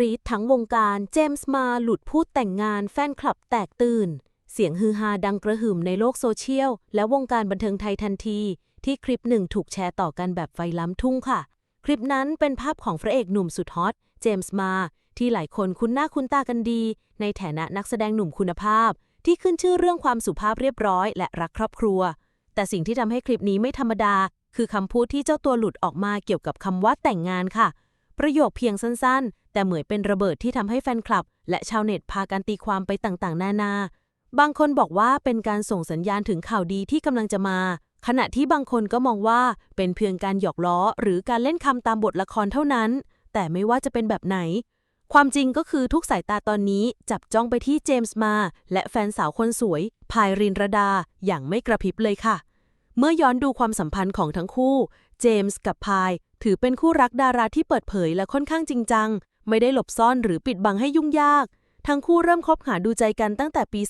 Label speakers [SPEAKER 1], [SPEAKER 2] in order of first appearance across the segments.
[SPEAKER 1] รีดทั้งวงการเจมส์มาหลุดพูดแต่งงานแฟนคลับแตกตื่น เสียงฮือฮาดังกระหึ่มในโลกโซเชียล และวงการบันเทิงไทยทันที ที่คลิปหนึ่งถูกแชร์ต่อกันแบบไฟล้ำทุ่งค่ะ คลิปนั้นเป็นภาพของพระเอกหนุ่มสุดฮอตเจมส์มา ที่หลายคนคุ้นหน้าคุ้นตากันดี ในฐานะนักแสดงหนุ่มคุณภาพ ที่ขึ้นชื่อเรื่องความสุภาพเรียบร้อย และรักครอบครัว แต่สิ่งที่ทำให้คลิปนี้ไม่ธรรมดา คือคำพูดที่เจ้าตัวหลุดออกมาเกี่ยวกับคำว่าแต่งงานค่ะประโยคเพียงสั้น แต่เหมือนเป็นระเบิดที่ทำให้แฟนคลับ และชาวเน็ตพากันตีความไปต่างๆ นานา บางคนบอกว่าเป็นการส่งสัญญาณถึงข่าวดีที่กำลังจะมา ขณะที่บางคนก็มองว่าเป็นเพียงการหยอกล้อ หรือการเล่นคำตามบทละครเท่านั้น แต่ไม่ว่าจะเป็นแบบไหน ความจริงก็คือทุกสายตาตอนนี้จับจ้องไปที่เจมส์มา และแฟนสาวคนสวย พายรินรดา อย่างไม่กระพริบเลยค่ะ เมื่อย้อนดูความสัมพันธ์ของทั้งคู่ เจมส์กับพายถือเป็นคู่รักดาราที่เปิดเผยและค่อนข้างจริงจัง ไม่ได้หลบซ่อนหรือปิดบังให้ยุ่งยาก ทั้งคู่เริ่มคบหาดูใจกันตั้งแต่ปี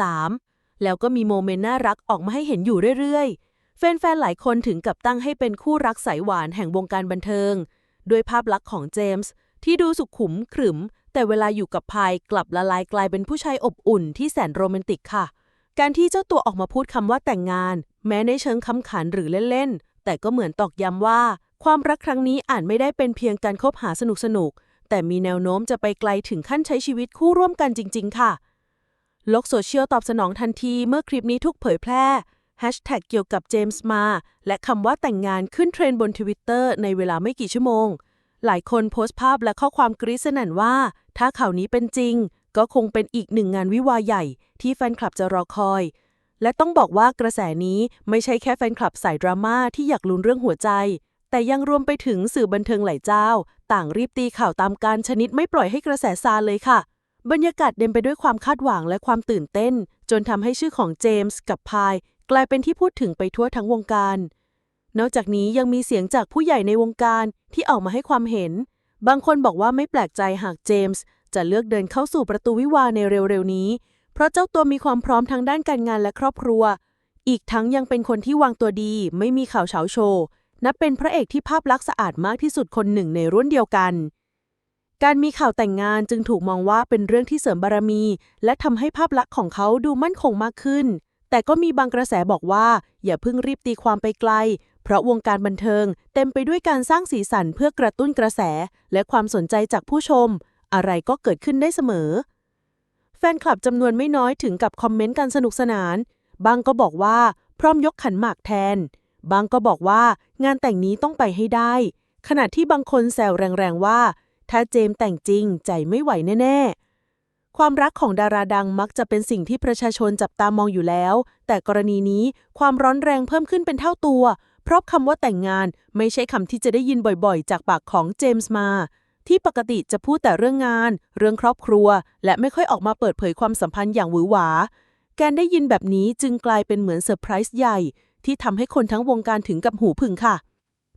[SPEAKER 1] 2023 แล้วก็มีโมเมนต์น่ารักออกมาให้เห็นอยู่เรื่อยๆ แฟนๆ หลายคนถึงกับตั้งให้เป็นคู่รักสายหวานแห่งวงการบันเทิง ด้วยภาพลักษณ์ของเจมส์ที่ดูสุขุมขรึม แต่เวลาอยู่กับพายกลับละลายกลายเป็นผู้ชายอบอุ่นที่แสนโรแมนติกค่ะ การที่เจ้าตัวออกมาพูดคำว่าแต่งงาน แม้ในเชิงคำขันหรือเล่นๆแต่ก็เหมือนตอกย้ำว่าความรักครั้งนี้อาจไม่ได้เป็นเพียงการคบหาสนุกๆ แต่มีแนวโน้มจะไปไกลถึงขั้นใช้ชีวิตคู่ร่วมกันจริง ๆ ค่ะ โลกโซเชียลตอบสนองทันทีเมื่อคลิปนี้ถูกเผยแพร่แฮชแท็กเกี่ยวกับเจมส์มา และคำว่าแต่งงานขึ้นเทรนบนทวิตเตอร์ในเวลาไม่กี่ชั่วโมง หลายคนโพสต์ภาพและข้อความกรี๊ดสนั่นว่า ถ้าข่าวนี้เป็นจริง ก็คงเป็นอีกหนึ่งงานวิวาใหญ่ ที่แฟนคลับจะรอคอย และต้องบอกว่ากระแสนี้ไม่ใช่แค่แฟนคลับสายดราม่าที่อยากลุ้นเรื่องหัวใจ แต่ยังรวมไปถึงสื่อบันเทิงหลายเจ้า ต่างรีบตีข่าวตามการชนิดไม่ปล่อยให้กระแสซาเลยค่ะ บรรยากาศเต็มไปด้วยความคาดหวังและความตื่นเต้น จนทำให้ชื่อของเจมส์กับพายกลายเป็นที่พูดถึงไปทั่วทั้งวงการ นอกจากนี้ยังมีเสียงจากผู้ใหญ่ในวงการที่ออกมาให้ความเห็น บางคนบอกว่าไม่แปลกใจหากเจมส์จะเลือกเดินเข้าสู่ประตูวิวาในเร็วๆนี้ เพราะเจ้าตัวมีความพร้อมทางด้านการงานและครอบครัว อีกทั้งยังเป็นคนที่วางตัวดี ไม่มีข่าวเฉาโชว์ นับเป็นพระเอกที่ภาพลักษณ์สะอาดมากที่สุดคนหนึ่งในรุ่นเดียวกัน การมีข่าวแต่งงานจึงถูกมองว่าเป็นเรื่องที่เสริมบารมี และทำให้ภาพลักษณ์ของเขาดูมั่นคงมากขึ้น แต่ก็มีบางกระแสบอกว่าอย่าเพิ่งรีบตีความไปไกล เพราะวงการบันเทิง เต็มไปด้วยการสร้างสีสันเพื่อกระตุ้นกระแส และความสนใจจากผู้ชม อะไรก็เกิดขึ้นได้เสมอ แฟนคลับจำนวนไม่น้อยถึงกับคอมเมนต์กันสนุกสนาน บางก็บอกว่าพร้อมยกขันหมากแทน บางก็บอกว่างานแต่งนี้ต้องไปให้ได้ ขณะที่บางคนแซวแรงๆว่า ถ้าเจมส์แต่งจริงใจไม่ไหวแน่ ๆ ความรักของดาราดังมักจะเป็นสิ่งที่ประชาชนจับตามองอยู่แล้ว แต่กรณีนี้ความร้อนแรงเพิ่มขึ้นเป็นเท่าตัว เพราะคำว่าแต่งงานไม่ใช่คำที่จะได้ยินบ่อยๆ จากปากของเจมส์มาที่ปกติจะพูดแต่เรื่องงาน เรื่องครอบครัว และไม่ค่อยออกมาเปิดเผยความสัมพันธ์อย่างหวือหวา การได้ยินแบบนี้จึงกลายเป็นเหมือนเซอร์ไพรส์ใหญ่ ที่ทำให้คนทั้งวงการถึงกับหูผึ่งค่ะ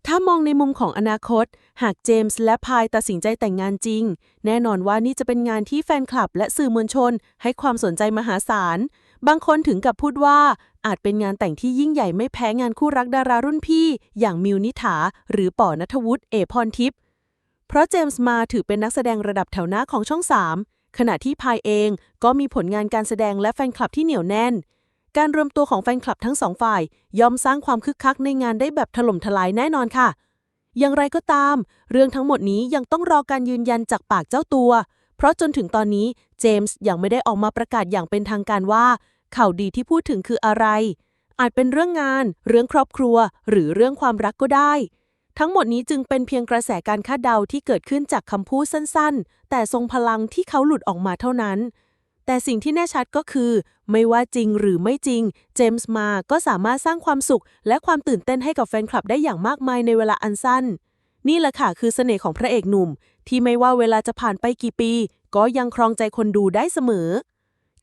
[SPEAKER 1] ถ้ามองในมุมของอนาคต หากเจมส์และพายตัดสินใจแต่งงานจริง แน่นอนว่านี่จะเป็นงานที่แฟนคลับและสื่อมวลชน ให้ความสนใจมหาศาล บางคนถึงกับพูดว่าอาจเป็นงานแต่งที่ยิ่งใหญ่ไม่แพ้งานคู่รักดารารุ่นพี่ อย่างมิวนิถาหรือป๋อนัทวุฒิเอพรทิพย์เพราะเจมส์มาถือเป็นนักแสดงระดับแถวหน้าของช่อง 3 ขณะที่พายเองก็มีผลงานการแสดงและแฟนคลับที่เหนียวแน่น การรวมตัวของแฟนคลับทั้งสองฝ่ายย่อมสร้างความคึกคักในงานได้แบบถล่มทลายแน่นอนค่ะ อย่างไรก็ตาม เรื่องทั้งหมดนี้ยังต้องรอการยืนยันจากปากเจ้าตัว เพราะจนถึงตอนนี้เจมส์ยังไม่ได้ออกมาประกาศอย่างเป็นทางการว่า ข่าวดีที่พูดถึงคืออะไร อาจเป็นเรื่องงาน เรื่องครอบครัว หรือเรื่องความรักก็ได้ ทั้งหมดนี้จึงเป็นเพียงกระแสการคาดเดาที่เกิดขึ้นจากคำพูดสั้น ๆ แต่ทรงพลังที่เขาหลุดออกมาเท่านั้น แต่สิ่งที่แน่ชัดก็คือ ไม่ว่าจริงหรือไม่จริง เจมส์มาก็สามารถสร้างความสุข และความตื่นเต้นให้กับแฟนคลับได้อย่างมากมายในเวลาอันสั้น นี่แหละค่ะคือเสน่ห์ของพระเอกหนุ่ม ที่ไม่ว่าเวลาจะผ่านไปกี่ปี ก็ยังครองใจคนดูได้เสมอ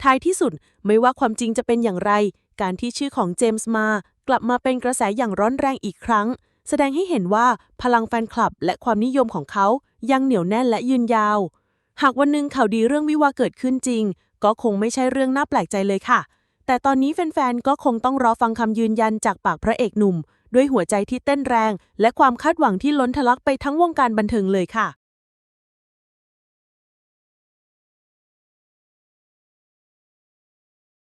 [SPEAKER 1] ท้ายที่สุดไม่ว่าความจริงจะเป็นอย่างไร การที่ชื่อของเจมส์มากลับมาเป็นกระแสอย่างร้อนแรงอีกครั้ง แสดงให้เห็นว่าพลังแฟนคลับและความนิยมของเขายังเหนียวแน่นและยืนยาว หากวันหนึ่งข่าวดีเรื่องวิวาเกิดขึ้นจริง ก็คงไม่ใช่เรื่องน่าแปลกใจเลยค่ะ แต่ตอนนี้แฟนๆ ก็คงต้องรอฟังคำยืนยันจากปากพระเอกหนุ่ม ด้วยหัวใจที่เต้นแรง และความคาดหวังที่ล้นทะลักไปทั้งวงการบันเทิงเลยค่ะ